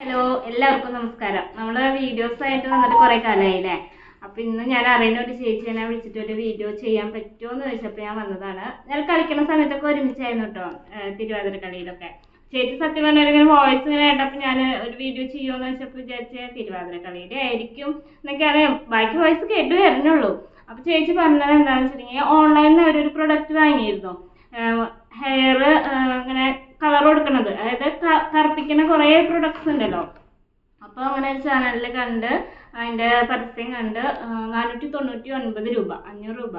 Hello എല്ലാവർക്കും നമസ്കാരം. നമ്മൾ വീഡിയോസ് ആയിട്ട് വന്നിട്ട് കുറെ കാലമായില്ലേ അപ്പൊ ഇന്ന് ഞാൻ അറിയുന്ന ഒരു ചേച്ചിനെ വിളിച്ചിട്ട് ഒരു വീഡിയോ ചെയ്യാൻ പറ്റുമോ എന്ന് ചോദിച്ചപ്പോ ഞാൻ വന്നതാണ്. ഞാൻ കളിക്കുന്ന സമയത്തൊക്കെ ഒരുമിച്ചായിരുന്നു കേട്ടോ തിരുവാതിര കളിയിലൊക്കെ. ചേച്ചി സത്യം പറഞ്ഞാൽ വോയിസ് ഇങ്ങനെ കേട്ടപ്പോ ഞാൻ ഒരു വീഡിയോ ചെയ്യുമോ എന്ന് വെച്ചപ്പോ വിചാരിച്ച തിരുവാതിര കളിയുടെ ആയിരിക്കും എന്നൊക്കെ അറിയാം. ബാക്കി വോയിസ് കേട്ട് വരുന്നുള്ളൂ അപ്പൊ ചേച്ചി പറഞ്ഞത് എന്താണെന്ന് വെച്ചിട്ടുണ്ടെങ്കിൽ ഓൺലൈനിൽ അവരൊരു പ്രൊഡക്റ്റ് വാങ്ങിയിരുന്നു. ഹെയർ ഇങ്ങനെ കളർ കൊടുക്കണത് അതായത് കറുപ്പിക്കുന്ന കുറേ പ്രൊഡക്ട്സ് ഉണ്ടല്ലോ. അപ്പോൾ അങ്ങനെ ചാനലിൽ കണ്ട് അതിന്റെ പരസ്യം കണ്ട് നാനൂറ്റി തൊണ്ണൂറ്റി ഒൻപത് രൂപ അഞ്ഞൂറ് രൂപ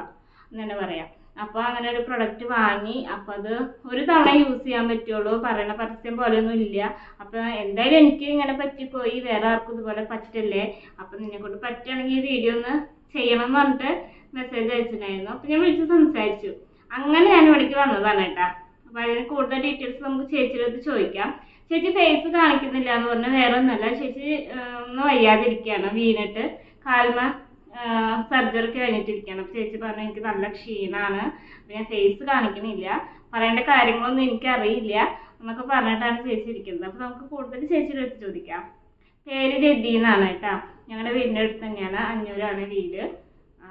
എന്ന് തന്നെ പറയാം. അപ്പോൾ അങ്ങനെ ഒരു പ്രൊഡക്റ്റ് വാങ്ങി അപ്പോൾ അത് ഒരു തവണ യൂസ് ചെയ്യാൻ പറ്റുള്ളൂ പറയണ പരസ്യം പോലെയൊന്നും ഇല്ല. അപ്പോൾ എന്തായാലും എനിക്ക് ഇങ്ങനെ പറ്റിപ്പോയി വേറെ ആർക്കും ഇതുപോലെ പറ്റില്ലേ അപ്പോൾ നിന്നെക്കൊണ്ട് പറ്റുകയാണെങ്കിൽ ഈ വീഡിയോ ഒന്ന് ചെയ്യണം എന്ന് പറഞ്ഞിട്ട് മെസ്സേജ് അയച്ചിട്ടുണ്ടായിരുന്നു. അപ്പോൾ ഞാൻ വിളിച്ച് സംസാരിച്ചു. അങ്ങനെ ഞാൻ ഇവിടേക്ക് വന്നതാണ് കേട്ടാ. അപ്പോൾ കൂടുതൽ ഡീറ്റെയിൽസ് നമുക്ക് ചേച്ചിയുടെ ചോദിക്കാം. ചേച്ചി ഫേസ് കാണിക്കുന്നില്ല എന്ന് പറഞ്ഞാൽ വേറെ ഒന്നല്ല ചേച്ചി ഒന്ന് വയ്യാതിരിക്കുകയാണ് വീണിട്ട് കാൽമ സർജറി ഒക്കെ കഴിഞ്ഞിട്ടിരിക്കുകയാണ്. അപ്പോൾ ചേച്ചി പറഞ്ഞു എനിക്ക് നല്ല ക്ഷീണമാണ് ഞാൻ ഫേസ് കാണിക്കണില്ല പറയേണ്ട കാര്യങ്ങളൊന്നും എനിക്കറിയില്ല. എന്നൊക്കെ പറഞ്ഞിട്ടാണ് ചേച്ചി ഇരിക്കുന്നത്. അപ്പോൾ നമുക്ക് കൂടുതൽ ചേച്ചിയുടെ അടുത്ത് ചോദിക്കാം. പേര് രതി എന്നാണ് കേട്ടോ. ഞങ്ങളുടെ വീടിന്റെ അടുത്ത് തന്നെയാണ് അഞ്ഞൂരാണ് വീട്.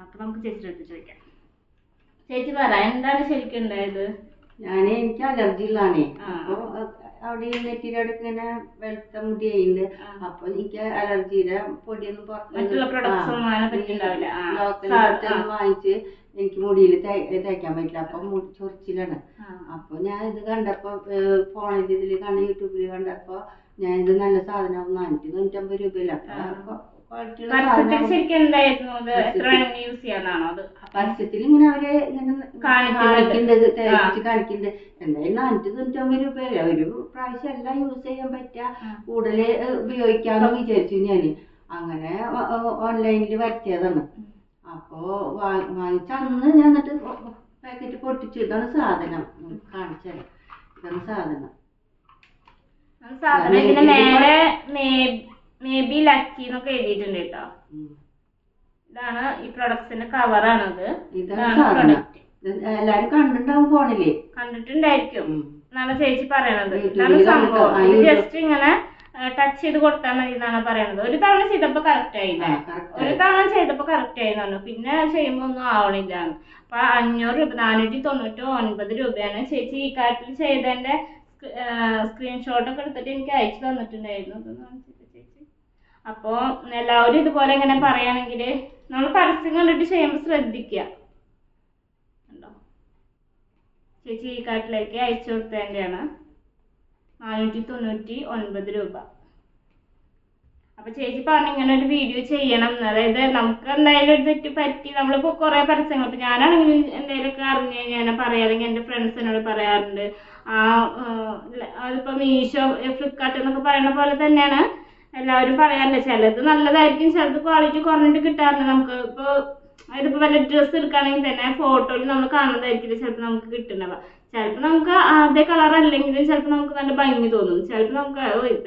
അപ്പോൾ നമുക്ക് ചേച്ചിയുടെ അടുത്ത് ചോദിക്കാം. ചേച്ചി പറ എന്താണ് ശരിക്കും ഉണ്ടായത്? ഞാൻ എനിക്ക് അലർജി ഉള്ളതാണേ. അപ്പൊ അവിടെ അടുത്ത് ഇങ്ങനെ വെളുത്ത മുടിയുണ്ട്. അപ്പൊ എനിക്ക് അലർജിയുടെ പൊടിയൊന്നും പുറത്തു വാങ്ങിച്ച് എനിക്ക് മുടിയിൽ തേക്കാൻ പറ്റില്ല. അപ്പൊ മുടി ചൊറിച്ചിലാണ്. അപ്പൊ ഞാൻ ഇത് കണ്ടപ്പോ ഫോണിൽ ഇതിൽ കണ്ട യൂട്യൂബിൽ കണ്ടപ്പോ ഞാൻ ഇത് നല്ല സാധനം നാനൂറ്റി തൊണ്ണൂറ്റമ്പത് രൂപയില്ല? അപ്പൊ പരസ്യത്തിൽ ഇങ്ങനെ അവർ ഇങ്ങനെ കാണിക്കുന്നത്. കാണിക്കുന്നുണ്ട് എന്തായാലും നാനൂറ്റി തൊണ്ണൂറ്റൊമ്പത് രൂപയല്ലേ? ഒരു പ്രാവശ്യം എല്ലാം യൂസ് ചെയ്യാൻ പറ്റുക കൂടുതൽ കൂടുതൽ ഉപയോഗിക്കാന്ന് വിചാരിച്ചു ഞാൻ. അങ്ങനെ ഓൺലൈനിൽ വരുത്തിയതാണ്. അപ്പോ വാങ്ങിച്ചന്ന് വാങ്ങിച്ച അന്ന് ഞാൻ എന്നിട്ട് പാക്കറ്റ് പൊട്ടിച്ചു. ഇതാണ് സാധനം. കാണിച്ചത് ഇതാണ് സാധനം. സാധനം ഇതിന്റെ മേലെ മേ ബി ലക്കി എന്നൊക്കെ എഴുതിയിട്ടുണ്ട് കേട്ടോ. ഇതാണ് ഈ പ്രൊഡക്ട്സിന്റെ കവറാണത് ഇതാണ് പ്രൊഡക്റ്റ് എല്ലാരും കണ്ടിട്ടുണ്ടാവും ഫോണിൽ. കണ്ടിട്ടുണ്ടായിരിക്കും. എന്നാണ് ചേച്ചി പറയണത്. ഇതാണ് സംഭവം. ജസ്റ്റ് ഇങ്ങനെ ടച്ച് ചെയ്ത് കൊടുത്താൽ മതി എന്നാണ് പറയണത്. ഒരു തവണ ചെയ്തപ്പോ കറക്റ്റ് ആയില്ല ഒരു തവണ ചെയ്തപ്പോ കറക്റ്റ് ആയി പറഞ്ഞു പിന്നെ ചെയ്യുമ്പോ ഒന്നും ആവണില്ല. അപ്പൊ അഞ്ഞൂറ് രൂപ നാനൂറ്റി തൊണ്ണൂറ്റി ഒൻപത് രൂപയാണ് ചേച്ചി ഈ കാര്യത്തിൽ ചെയ്തതിന്റെ സ്ക്രീൻഷോട്ട് ഒക്കെ എടുത്തിട്ട് എനിക്ക് അയച്ചു തന്നിട്ടുണ്ടായിരുന്നു. അപ്പോ എല്ലാവരും ഇതുപോലെ ഇങ്ങനെ പറയുകയാണെങ്കിൽ നമ്മൾ പരസ്യം കണ്ടിട്ട് ചെയ്യുമ്പോൾ ശ്രദ്ധിക്കുക കണ്ടോ? ചേച്ചി ഈ കാട്ടിലേക്ക് അയച്ചു കൊടുത്തതിന്റെയാണ് നാനൂറ്റി തൊണ്ണൂറ്റി ഒൻപത് രൂപ. അപ്പൊ ചേച്ചി പറഞ്ഞു ഇങ്ങനെ ഒരു വീഡിയോ ചെയ്യണം അതായത് നമുക്ക് എന്തായാലും ഒരു തെറ്റ് പറ്റി നമ്മളിപ്പോ കുറെ പരസ്യങ്ങൾ. ഇപ്പൊ ഞാനാണെങ്കിലും എന്തെങ്കിലുമൊക്കെ അറിഞ്ഞു ഞാൻ പറയാം. എന്റെ ഫ്രണ്ട്സിനോട് പറയാറുണ്ട്. ആ അതിപ്പോ മീഷോ ഫ്ലിപ്കാർട്ട് എന്നൊക്കെ പറയുന്ന പോലെ തന്നെയാണ് എല്ലാവരും പറയാറില്ല ചിലത് നല്ലതായിരിക്കും ചിലത് ക്വാളിറ്റി കുറഞ്ഞിട്ട് കിട്ടാറുണ്ട് നമുക്ക് ഇപ്പൊ അതിപ്പോ വല്ല ഡ്രസ്സ് എടുക്കുകയാണെങ്കിൽ തന്നെ ഫോട്ടോയിൽ നമ്മൾ കാണുന്നതായിരിക്കില്ല ചിലപ്പോൾ നമുക്ക് കിട്ടുന്നവ ചിലപ്പോൾ നമുക്ക് അതേ കളർ അല്ലെങ്കിലും ചിലപ്പോൾ നമുക്ക് നല്ല ഭംഗി തോന്നും. ചിലപ്പോൾ നമുക്ക്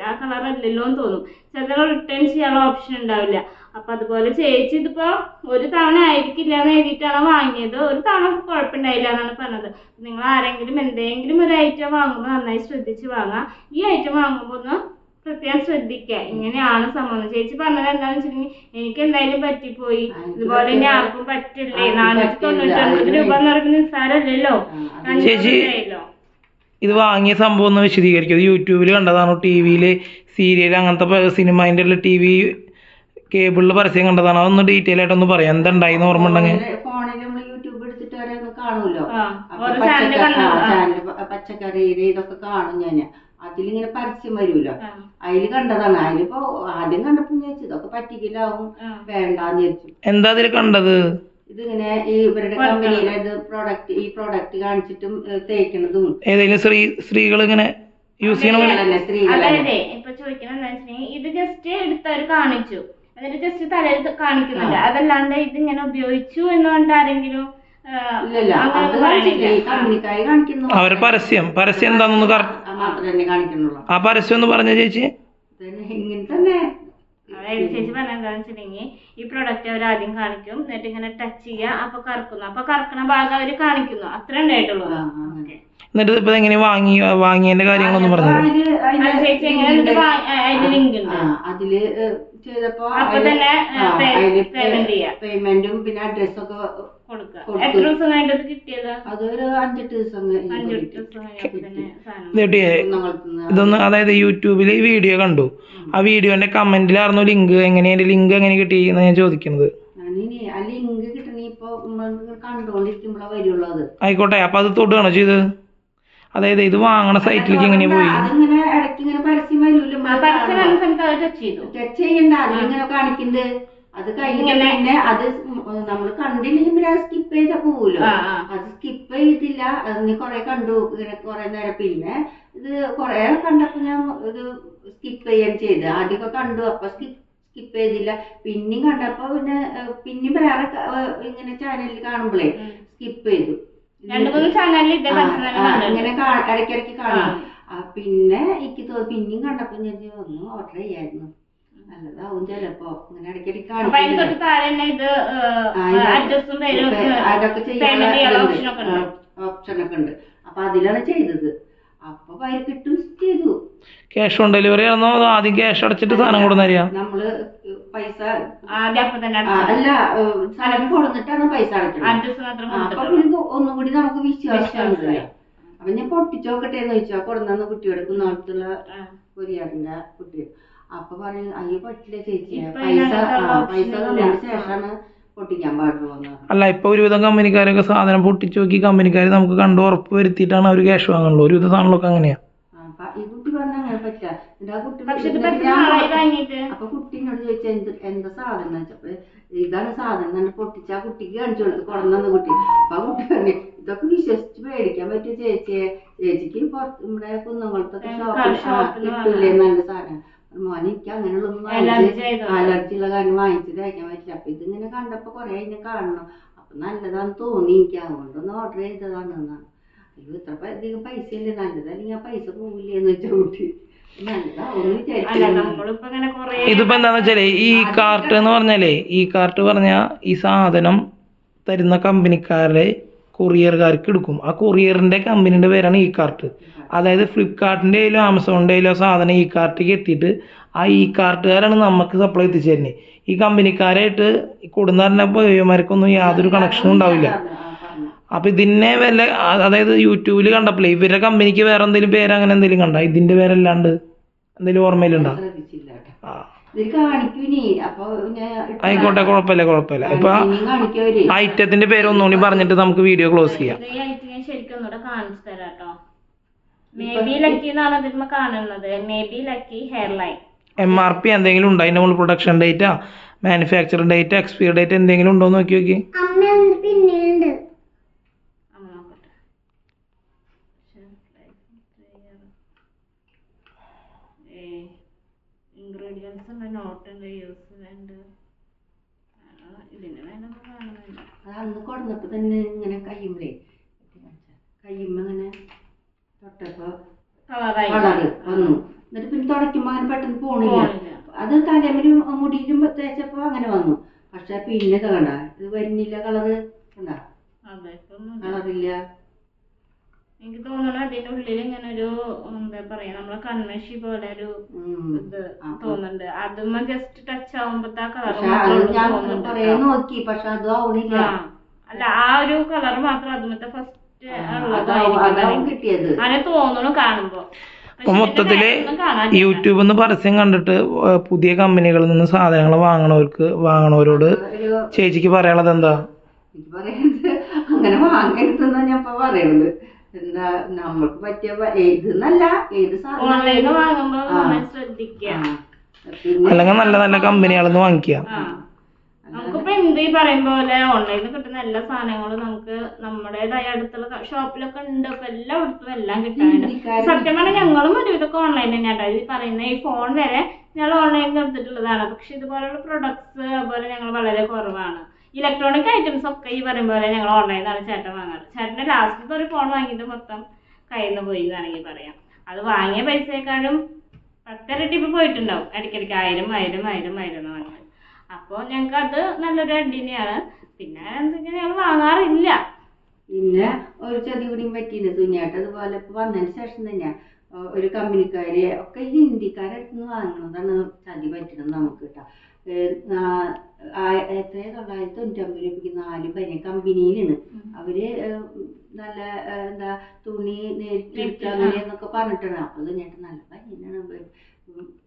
ആ കളർ അല്ലല്ലോ എന്ന് തോന്നും. ചിലപ്പോൾ റിട്ടേൺ ചെയ്യാനുള്ള ഓപ്ഷൻ ഉണ്ടാവില്ല. അപ്പൊ അതുപോലെ ചേച്ചി ഇതിപ്പോ ഒരു തവണ ആയിരിക്കില്ല എന്ന് എഴുതിയിട്ടാണ് വാങ്ങിയത്. ഒരു തവണ കുഴപ്പമുണ്ടായില്ല എന്നാണ് പറഞ്ഞത്. നിങ്ങൾ ആരെങ്കിലും എന്തെങ്കിലും ഒരു ഐറ്റം വാങ്ങുമ്പോൾ നന്നായി ശ്രദ്ധിച്ച് വാങ്ങാം ഈ ഐറ്റം വാങ്ങുമ്പോൾ ഒന്ന് പ്രത്യേകം ശ്രദ്ധിക്കുക ഇങ്ങനെയാണ് സംഭവം. ചേച്ചി പറഞ്ഞത് എന്താണെന്ന് വെച്ചിട്ടുണ്ടെങ്കിൽ എനിക്ക് എന്തായാലും പറ്റിപ്പോയി ഇതുപോലെ ഇനി ആർക്കും പറ്റില്ലേ? നാനൂറ്റി. തൊണ്ണൂറ്റി ഒൻപത് രൂപ എന്ന് പറയുന്നത് നിസ്സാരമല്ലല്ലോ? ചേച്ചി- ഇത് വാങ്ങിയ സംഭവം ഒന്ന് വിശദീകരിക്കും. അത് യൂട്യൂബിൽ കണ്ടതാണോ? ടി വിയിൽ സീരിയൽ അങ്ങനത്തെ സിനിമ ഉള്ള ടി വി കേബിളിൽ പരസ്യം കണ്ടതാണ്? അതൊന്ന് ഡീറ്റെയിൽ ആയിട്ടൊന്ന് പറയാം. എന്തുണ്ടായിന്ന് ഓർമ്മ ഉണ്ടെങ്കിൽ. ഫോണിൽ നമ്മൾ യൂട്യൂബ് എടുത്തിട്ട് വരെ ഒന്ന് കാണുമല്ലോ. ആ, അപ്പൊ ഓരോ ചാനൽ പച്ചക്ക- കണ്ടു ആ, ആ. ചാനൽ പ- പച്ചക്കറിയിൽ ഇതൊക്കെ കാണും ഞാൻ അതിലിങ്ങനെ പരസ്യം വരുമല്ലോ ആ, അതിൽ കണ്ടതാണ്. അതിലിപ്പോ ആദ്യം കണ്ടപ്പോ ഞാൻ വിചാരിച്ചു ഇതൊക്കെ പറ്റിക്കലാവും ആ. വേണ്ടാന്ന് വിചാരിച്ചു. എന്താ അതിൽ കണ്ടത്? ഇതിങ്ങനെ ഈ ഇവരുടെ കമ്പനിയിലെ ഇത് പ്രോഡക്റ്റ് ഈ പ്രോഡക്റ്റ് കാണിച്ചിട്ടും തേക്കണതും. ഏതെങ്കിലും സ്ത്രീ സ്ത്രീകൾ ഇങ്ങനെ യൂസ് ചെയ്യണ സ്ത്രീകളല്ലേ സ്ത്രീകളല്ലേ? അതായത് ഇപ്പൊ ചോദിക്കണം എന്താ ഇത് ജസ്റ്റ് എടുത്തവര് കാണിച്ചു. എന്നിട്ട് ജസ്റ്റ് തലയിൽ കാണിക്കുന്നുണ്ട്. അതല്ലാണ്ട് ഇത് ഇങ്ങനെ ഉപയോഗിച്ചു എന്നുകൊണ്ട് ആരെങ്കിലും അത് അവരെ പരസ്യം. പരസ്യം എന്താണെന്നൊന്ന് കറക്റ്റ് ആ, മാത്രം കാണിക്കുന്നുള്ളൂ. ആ പരസ്യം ഒന്ന് പറഞ്ഞ ചേച്ചി. ഇങ്ങനെ തന്നെ ചേച്ചി പറഞ്ഞ എന്താന്ന് വെച്ചിട്ടുണ്ടെങ്കിൽ ഈ പ്രൊഡക്റ്റ് അവർ ആദ്യം കാണിക്കും. എന്നിട്ട് ഇങ്ങനെ ടച്ച് ചെയ്യുക. അപ്പൊ കറക്കുന്നു. അപ്പൊ കറക്കുന്ന ഭാഗം അവർ കാണിക്കുന്നു. അത്ര ഉണ്ടായിട്ടുള്ളൂ. എന്നിട്ട് ഇപ്പൊ എങ്ങനെ വാങ്ങി വാങ്ങിയതിന്റെ കാര്യങ്ങളൊന്നും പറഞ്ഞു അതിൽ അതിന്റെ എങ്ങനെ എന്നിട്ട് വാ- ആ, അതിന്റെ ലിങ്ക് ഉണ്ട്. ആ, അതിൽ ഏഹ്, ചെയ്തപ്പോ പേയ്മെന്റ് പിന്നെ ഇത് കിട്ടിയത്? അതൊരു അഞ്ചെട്ട് ദിവസം ഇതൊന്ന് അതായത് യൂട്യൂബിൽ ഈ വീഡിയോ കണ്ടു. ആ വീഡിയോന്റെ കമന്റിലായിരുന്നു ലിങ്ക്. എങ്ങനെയാണ് ലിങ്ക് എങ്ങനെ കിട്ടി എന്ന് ഞാൻ ചോദിക്കുന്നത്. ആയിക്കോട്ടെ അപ്പൊ അത് തൊടുകയാണോ ചെയ്ത് അതായത് ഇത് വാങ്ങണ സൈറ്റിലേക്ക് എങ്ങനെ പോയി? അത് കഴിഞ്ഞിട്ട് പിന്നെ അത് നമ്മൾ കണ്ടില്ലെങ്കിൽ പിന്നെ അത് സ്കിപ്പ് ചെയ്താ പോവൂലോ. അത് സ്കിപ്പ് ചെയ്തില്ല. നീ കൊറേ കണ്ടു. ഇങ്ങനെ കൊറേ നേരം. പിന്നെ ഇത് കൊറേ കണ്ടപ്പോ ഞാൻ ഇത് സ്കിപ്പ് ചെയ്യാൻ ചെയ്ത്. ആദ്യമൊക്കെ കണ്ടു അപ്പൊ സ്കിപ്പ് ചെയ്തില്ല. പിന്നെയും കണ്ടപ്പോ പിന്നെ പിന്നെ പിന്നെയും വേറെ ഇങ്ങനെ ചാനലിൽ കാണുമ്പോഴേ സ്കിപ്പ് ചെയ്തു. രണ്ടു മൂന്ന് ചാനലിൽ ഇങ്ങനെ ഇടയ്ക്കിടയ്ക്ക് കാണും. പിന്നെ എനിക്ക് തോന്നി പിന്നെയും കണ്ടപ്പോ ഞാൻ ഒന്ന് ഓർഡർ ചെയ്യായിരുന്നു. നല്ലതാവും ചിലപ്പോ. ഇങ്ങനെ ഇടയ്ക്കിടയ്ക്ക് കാണും. അതൊക്കെ ചെയ്യാൻ ഓപ്ഷൻ ഒക്കെ ഉണ്ട്. അപ്പൊ അതിലാണ് ചെയ്തത്. അപ്പൊ പൈ കിട്ടും ചെയ്തു ക്യാഷ് ഓൺ ഡെലിവറി ആണോ അതോ ആദ്യം ക്യാഷ് അടച്ചിട്ട് സാധനം കൊടുന്നറിയാം നമ്മൾ പൈസ അല്ല സ്ഥലം സാധനം കൊടുത്തിട്ടാണ് പൈസ അടയ്ക്കുന്നത് അഡ്രസ് മാത്രം ആ, അപ്പൊ പിന്നെ ഒന്നും കൂടി നമുക്ക് വിശ്വാസം വിശ്വാസമായി. ഉണ്ടല്ലോ. അപ്പൊ ഞാൻ പൊട്ടിച്ചോക്കട്ടെ എന്ന് ചോദിച്ചാ കൊടുന്നു കുട്ടിയോടൊപ്പം ആ. കൊരിയാറിന്റെ കുട്ടി അപ്പൊ പറയും അയ്യോ പറ്റില്ല ചേച്ചി പൈസ പൈസ. തന്നതിന് ശേഷമാണ് പൊട്ടിക്കാൻ പാടുള്ളൂ എന്ന് അല്ല ഇപ്പൊ ഒരുവിധം കമ്പനിക്കാരൊക്കെ സാധനം പൊട്ടിച്ചു നോക്കി കമ്പനിക്കാർ നമുക്ക് കണ്ട് ഉറപ്പ് വരുത്തിയിട്ടാണ് അവർ ക്യാഷ് വാങ്ങുള്ളൂ ഒരുവിധ സാധനങ്ങളൊക്കെ അങ്ങനെയാ. അപ്പൊ എന്ത് എന്താ സാധനം? വെച്ചപ്പോ ഇതാണ് സാധനം എന്നിട്ട് പൊട്ടിച്ച ആ കുട്ടിക്ക് കാണിച്ചു കൊടുത്ത് കൊണ്ടുവന്ന കുട്ടി. അപ്പൊ ആ കുട്ടി പറഞ്ഞു ഇതൊക്കെ വിശ്വസിച്ച് മേടിക്കാൻ പറ്റിയ ചേച്ചിയെ? ചേച്ചിക്ക് പുറത്ത് നമ്മുടെ കുന്നംകുളത്തൊക്കെ ഷോപ്പിൽ ഷോപ്പിൽ കിട്ടൂലേ നല്ല സാധനം. മോനെ എനിക്ക് അങ്ങനെയുള്ളൊന്നും അലർജി വാങ്ങിച്ച് ആയതുകൊണ്ട്. അലർജി ഉള്ള കാര്യം വാങ്ങിച്ച് തയ്ക്കാൻ പറ്റില്ല. അപ്പൊ ഇതിങ്ങനെ കണ്ടപ്പോ കൊറേ അതിനെ കാണണം അപ്പൊ നല്ലതാന്ന് തോന്നി എനിക്ക്. അതുകൊണ്ടൊന്ന് ഓർഡർ ചെയ്തതാണ് എന്നാണ് അയ്യോ ഇത്ര അധികം പൈസ അല്ലേ നല്ലത് അല്ലെങ്കിൽ ആ പൈസ പോവില്ലേ എന്ന് വെച്ച കൂട്ടി ഇതിപ്പോ എന്താന്ന് വെച്ചാൽ ഈ കാർട്ട് എന്ന് പറഞ്ഞാലേ ഈ കാർട്ട് പറഞ്ഞ ഈ സാധനം തരുന്ന കമ്പനിക്കാരെ കൊറിയർകാർക്ക് എടുക്കും. ആ കൊറിയറിന്റെ കമ്പനിയുടെ പേരാണ് ഈ കാർട്ട് അതായത് കയ്യിലോ ആമസോണിന്റെ കയ്യിലോ സാധനം ഈ കാർട്ടിലേക്ക് എത്തിയിട്ട് ആ ഈ കാർട്ടുകാരാണ് നമുക്ക് സപ്ലൈ എത്തിച്ചു തരുന്നത് ഈ കമ്പനിക്കാരായിട്ട് കൊടുന്ന ഇവന്മാർക്കൊന്നും യാതൊരു കണക്ഷനും ഉണ്ടാവില്ല. അപ്പം ഇതിനെ വല്ല അതായത് യൂട്യൂബിൽ കണ്ടപ്പോഴേ ഇവരുടെ കമ്പനിക്ക് വേറെ എന്തെങ്കിലും പേര് അങ്ങനെ എന്തെങ്കിലും കണ്ട? ഇതിന്റെ പേരല്ലാണ്ട് എന്തെങ്കിലും ഓർമ്മയിലുണ്ടോ? ആ. ആയിക്കോട്ടെ കുഴപ്പമില്ല കുഴപ്പമില്ല. ഇപ്പൊ ഐറ്റത്തിന്റെ പേര് ഒന്നുകൂടി പറഞ്ഞിട്ട് നമുക്ക് വീഡിയോ ക്ലോസ് ചെയ്യാം. ശരിക്കും ഒന്നുകൂടെ കാണിച്ചു തരാം കേട്ടോ മേ ബി ലക്കി എന്നാണ് കാണുന്നത്? May be lucky hair line M R P എന്തെങ്കിലും ഉണ്ടോ? അതിന്റെ മുകളിൽ പ്രൊഡക്ഷൻ ഡേറ്റാ മാനുഫാക്ചർ ഡേറ്റ് എക്സ്പയർ ഡേറ്റ് എന്തെങ്കിലും ഉണ്ടോ എന്ന് നോക്കി നോക്കി. അമ്മ നോക്കട്ടെ ഇൻഗ്രീഡിയൻസ് യൂസ് ഉണ്ട് ഇതിന് വേണമെന്ന് കാണുന്നില്ല. അത് അന്ന് കൊടുന്നപ്പോ തന്നെ ഇങ്ങനെ കഴിയുമ്പോഴേ കളറായി കളറ് വന്നു എന്നിട്ട് പിന്നെ തുടയ്ക്കുമ്പോ അങ്ങനെ പെട്ടെന്ന് പോണില്ല. അത് തലമുലും മുടിയിലും തേച്ചപ്പോ അങ്ങനെ വന്നു. പക്ഷെ പിന്നെ കണ്ട ഇത് വരുന്നില്ല കളറ്. കണ്ട? കളറില്ല. എനിക്ക് തോന്നണ അതിന്റെ ഉള്ളിൽ ഇങ്ങനെ ഒരു എന്താ പറയാ നമ്മളെ കൺമഷി പോലെ ഒരു ഇത് തോന്നുന്നുണ്ട്. അതും ജസ്റ്റ് ടച്ച് ആവുമ്പത്തെ കളർ നോക്കി പക്ഷെ അതും ആവണില്ല. അല്ല ആ ഒരു കളർ മാത്രം അതുമത്തെ ഫസ്റ്റ് അതാവും കിട്ടിയത് അങ്ങനെ തോന്നുന്നു കാണുമ്പോ. അപ്പൊ മൊത്തത്തിൽ യൂട്യൂബ് എന്ന് പരസ്യം കണ്ടിട്ട് പുതിയ കമ്പനികളിൽ നിന്ന് സാധനങ്ങൾ വാങ്ങണവർക്ക് വാങ്ങണവരോട് ചേച്ചിക്ക് പറയാനുള്ളത് എന്താ? അങ്ങനെ വാങ്ങരുതെന്നാ ഞാൻ ഇപ്പൊ പറയുന്നത് എന്താ നമ്മൾക്ക് പറ്റിയ ഏതെന്നല്ല ഏത് സാധനം അല്ലെങ്കിൽ നല്ല നല്ല കമ്പനികളിൽ നിന്ന് വാങ്ങിക്കുക. നമുക്കിപ്പോ എന്ത് ഈ പറയും പോലെ ഓൺലൈനിൽ കിട്ടുന്ന എല്ലാ സാധനങ്ങളും നമുക്ക് നമ്മുടേതായ അടുത്തുള്ള ഷോപ്പിലൊക്കെ ഉണ്ട്. അപ്പൊ എല്ലായിടത്തും എല്ലാം കിട്ടാനുണ്ട്. സത്യം പറഞ്ഞാൽ ഞങ്ങളും ഒരുവിധമൊക്കെ ഓൺലൈൻ തന്നെയാട്ടോ ഈ പറയുന്ന ഈ ഫോൺ വരെ ഞങ്ങൾ ഓൺലൈനിൽ എടുത്തിട്ടുള്ളതാണ്. പക്ഷെ ഇതുപോലുള്ള പ്രൊഡക്ട്സ് അതുപോലെ ഞങ്ങൾ വളരെ കുറവാണ്. ഇലക്ട്രോണിക് ഐറ്റംസ് ഒക്കെ ഈ പറയും പോലെ ഞങ്ങൾ ഓൺലൈനിലാണ് ചേട്ടൻ വാങ്ങാറ്. ചേട്ടന്റെ ലാസ്റ്റത്തെ ഒരു ഫോൺ വാങ്ങിയിട്ട് മൊത്തം കയ്യിൽ നിന്ന് പോയി എന്ന് വേണമെങ്കിൽ പറയാം. അത് വാങ്ങിയ പൈസയെക്കാളും പത്തിരട്ടി ഇപ്പൊ പോയിട്ടുണ്ടാവും. ഇടയ്ക്കിടയ്ക്ക് ആയിരം ആയിരം ആയിരം ആയിരം അപ്പോൾ ഞങ്ങൾക്ക് അത് നല്ലൊരു തന്നെയാണ് പിന്നെ എന്തെങ്കിലും ഞങ്ങൾ വാങ്ങാറില്ല. പിന്നെ ഒരു ചതി കൂടിയും പറ്റിയില്ല തുന്നിയാട്ട് അതുപോലെ ഇപ്പൊ വന്നതിന് ശേഷം തന്നെ ഒരു കമ്പനിക്കാര് ഒക്കെ ഹിന്ദിക്കാരെ അടുത്ത് നിന്ന് വാങ്ങുന്നതാണ് ചതി പറ്റുന്നത് നമുക്ക് കേട്ടോ. എത്ര തൊള്ളായിരത്തി തൊണ്ണൂറ്റൊമ്പത് രൂപയ്ക്ക് നാല് പനി കമ്പനിയിലാണ്. അവർ നല്ല എന്താ തുണി നേരിട്ട് എടുക്കുക അങ്ങനെയെന്നൊക്കെ പറഞ്ഞിട്ടാണ്. അപ്പൊ തുന്നിയാട്ട് നല്ല പനിയാണ്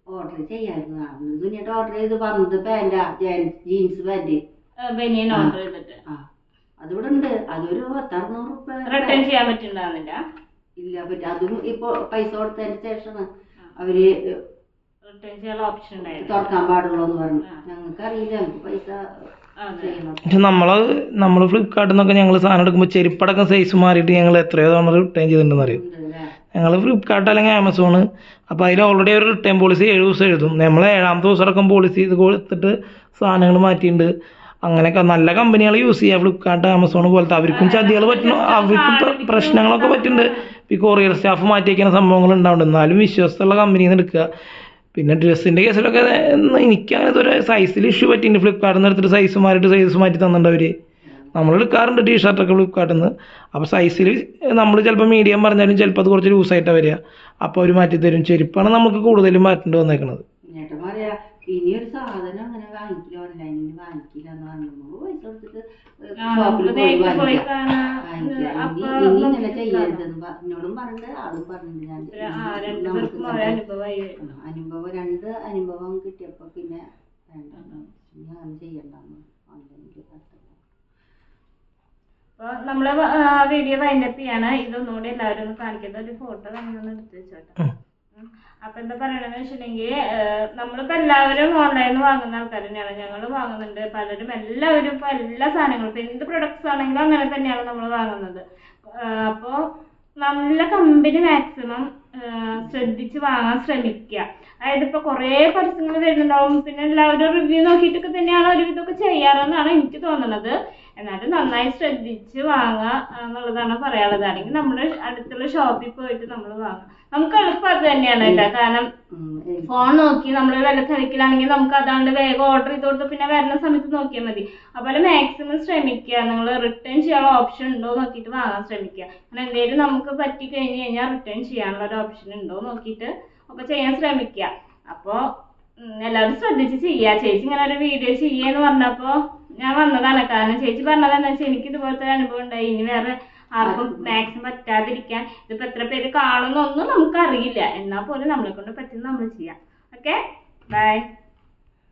ഓർഡർ ചെയ്യാറുണ്ട് സുനിയായിട്ട് ഓർഡർ ചെയ്ത് വന്നത് പാന്റാ ജീൻസ് പാന്റ് ബനിയൻ. ഓർഡർ ചെയ്തിട്ട്. അതിവിടെ ഉണ്ട് അതൊരു പത്തറുന്നൂറ് റുപ്യ റിട്ടേൺ ചെയ്യാൻ പറ്റുന്നുണ്ടാവുന്നില്ല ഇല്ല പറ്റും അതും ഇപ്പൊ പൈസ കൊടുത്തതിന് ശേഷം അവർ റിട്ടേൺ ചെയ്യാനുള്ള ഓപ്ഷൻ ഉണ്ടായിരുന്നു. തുറക്കാൻ പാടുള്ളൂ എന്ന് പറഞ്ഞു. ഞങ്ങൾക്ക് അറിയില്ല ഞങ്ങൾക്ക് പൈസ പക്ഷെ നമ്മൾ നമ്മൾ ഫ്ലിപ്കാർട്ടിൽ നിന്നൊക്കെ ഞങ്ങൾ സാധനം എടുക്കുമ്പോൾ ചെരുപ്പടക്കം സൈസ് മാറിയിട്ട് ഞങ്ങൾ എത്രയോ തവണ റിട്ടേൺ ചെയ്തിട്ടുണ്ടെന്ന് അറിയും ഞങ്ങൾ ഫ്ലിപ്കാർട്ട് അല്ലെങ്കിൽ ആമസോൺ അപ്പോൾ അതിൽ ഓൾറെഡി ഒരു റിട്ടേൺ പോളിസി ഏഴ് ദിവസം എഴുതും. നമ്മൾ ഏഴാമത്തെ ദിവസം അടക്കം പോളിസി ഇത് കൊടുത്തിട്ട് സാധനങ്ങൾ മാറ്റിയിട്ടുണ്ട്. അങ്ങനെയൊക്കെ നല്ല കമ്പനികൾ യൂസ് ചെയ്യുക ഫ്ലിപ്കാർട്ട് ആമസോൺ പോലത്തെ അവർക്കും ചതികൾ പറ്റുന്നു അവർക്കും പ്ര- പ്രശ്നങ്ങളൊക്കെ പറ്റുന്നുണ്ട്. ഈ കൊറിയർ സ്റ്റാഫ് മാറ്റി വയ്ക്കുന്ന സംഭവങ്ങൾ ഉണ്ടാവുന്നുണ്ട് എന്നാലും വിശ്വാസമുള്ള കമ്പനിയിൽ നിന്ന് എടുക്കുക. പിന്നെ ഡ്രസ്സിന്റെ കേസിലൊക്കെ എനിക്ക് അങ്ങനെ ഇതുവരെ സൈസിൽ ഇഷ്യൂ പറ്റിയിട്ടുണ്ട് ഫ്ലിപ്കാർട്ടിൽ നിന്ന് എടുത്തിട്ട് സൈസ് മാറിയിട്ട് സൈസ് മാറ്റി തന്നിട്ടുണ്ട് അവർ നമ്മൾ എടുക്കാറുണ്ട് ടീ ഷർട്ടൊക്കെ ഫ്ലിപ്കാർട്ടിൽ നിന്ന് അപ്പോൾ സൈസിൽ നമ്മൾ ചിലപ്പോൾ മീഡിയം പറഞ്ഞാലും ചിലപ്പോൾ അത് കുറച്ച് ലൂസായിട്ടാണ് വരിക. അപ്പോൾ അവർ മാറ്റി തരും ചെരുപ്പാണ് നമുക്ക് കൂടുതലും മാറ്റേണ്ടി വന്നേക്കുന്നത് ഇനി ഒരു സാധനം അങ്ങനെ വാങ്ങിക്കില്ല ഓൺലൈനിൽ വാങ്ങിക്കില്ല എന്ന് പറഞ്ഞു പൈസ കൊടുത്തിട്ട് ഷോപ്പിൽ പോയി നേരിട്ട് പോയി വാങ്ങിക്കാം. കാണാം. വാങ്ങിക്കാം. അപ്പൊ ഇനി ഇനി ഇങ്ങനെ ചെയ്യരുതെന്ന് പ- എന്നോടും പറഞ്ഞിട്ട് ആളും പറഞ്ഞിട്ടുണ്ട് ഞാൻ രണ്ട് നമുക്ക് അനുഭവം രണ്ട് അനുഭവം കിട്ടിയപ്പോ പിന്നെ വേണ്ട. ഇനി അങ്ങനെ ചെയ്യണ്ടെന്ന് ഓൺലൈനിൽ അപ്പൊ നമ്മളെ വീഡിയോ വൈൻഡപ്പ് ചെയ്യാണ്. ഇതൊന്നുകൂടി എല്ലാവരും ഒന്ന് കാണിക്കേണ്ട ഒരു ഫോട്ടോ ഒന്ന് എടുത്ത് വെച്ചോട്ടെ. അപ്പൊ എന്താ പറയണെന്ന് വെച്ചിട്ടുണ്ടെങ്കിൽ നമ്മളിപ്പോ എല്ലാവരും ഓൺലൈനിൽ നിന്ന് വാങ്ങുന്ന ആൾക്കാർ തന്നെയാണ്. ഞങ്ങൾ വാങ്ങുന്നുണ്ട്. പലരും എല്ലാവരും ഇപ്പൊ എല്ലാ സാധനങ്ങളും ഇപ്പൊ എന്ത് പ്രൊഡക്ട്സ് ആണെങ്കിലും അങ്ങനെ തന്നെയാണ് നമ്മൾ വാങ്ങുന്നത്. അപ്പോ നല്ല കമ്പനി മാക്സിമം ശ്രദ്ധിച്ച് വാങ്ങാൻ ശ്രമിക്കുക. അതായത് ഇപ്പൊ കുറേ പരസ്യങ്ങൾ വരുന്നുണ്ടാവും. പിന്നെ എല്ലാവരും റിവ്യൂ നോക്കിയിട്ടൊക്കെ തന്നെയാണ് ഒരു ഇതൊക്കെ ചെയ്യാറെന്നാണ് എനിക്ക് തോന്നുന്നത്. എന്നാലും നന്നായി ശ്രദ്ധിച്ച് വാങ്ങുക എന്നുള്ളതാണ് പറയാനുള്ളത്. അല്ലെങ്കിൽ നമ്മുടെ അടുത്തുള്ള ഷോപ്പിൽ പോയിട്ട് നമ്മൾ വാങ്ങുക നമുക്ക് എളുപ്പം അത് തന്നെയാണ് കേട്ടോ. കാരണം ഫോൺ നോക്കി നമ്മൾ വല്ല തിരക്കിലാണെങ്കിൽ നമുക്ക് അതാണ്ട് വേഗം ഓർഡർ ചെയ്ത് കൊടുത്ത് പിന്നെ വരുന്ന സമയത്ത് നോക്കിയാൽ മതി. അതുപോലെ മാക്സിമം ശ്രമിക്കുക. നിങ്ങൾ റിട്ടേൺ ചെയ്യാനുള്ള ഓപ്ഷൻ ഉണ്ടോ നോക്കിയിട്ട് വാങ്ങാൻ ശ്രമിക്കുക. കാരണം എന്തെങ്കിലും നമുക്ക് പറ്റി കഴിഞ്ഞ് കഴിഞ്ഞാൽ റിട്ടേൺ ചെയ്യാനുള്ള ഒരു ഓപ്ഷൻ ഉണ്ടോ നോക്കിയിട്ട് ഒക്കെ ചെയ്യാൻ ശ്രമിക്കുക. അപ്പോൾ എല്ലാവരും ശ്രദ്ധിച്ച് ചെയ്യുക. ചേച്ചി ഇങ്ങനെ ഒരു വീഡിയോ ചെയ്യാന്ന് പറഞ്ഞപ്പോൾ ഞാൻ വന്നതാണ് കാരണം ചേച്ചി പറഞ്ഞത് എന്താ വെച്ചാൽ എനിക്ക് ഇതുപോലത്തെ അനുഭവം ഉണ്ടായി. ഇനി വേറെ ആർക്കും മാക്സിമം പറ്റാതിരിക്കാൻ ഇതിപ്പോ എത്ര പേര് കാണുന്നൊന്നും നമുക്കറിയില്ല. എന്നാ പോലും നമ്മളെ കൊണ്ട് പറ്റുന്ന നമ്മൾ ചെയ്യാം. ഓക്കെ? ബൈ.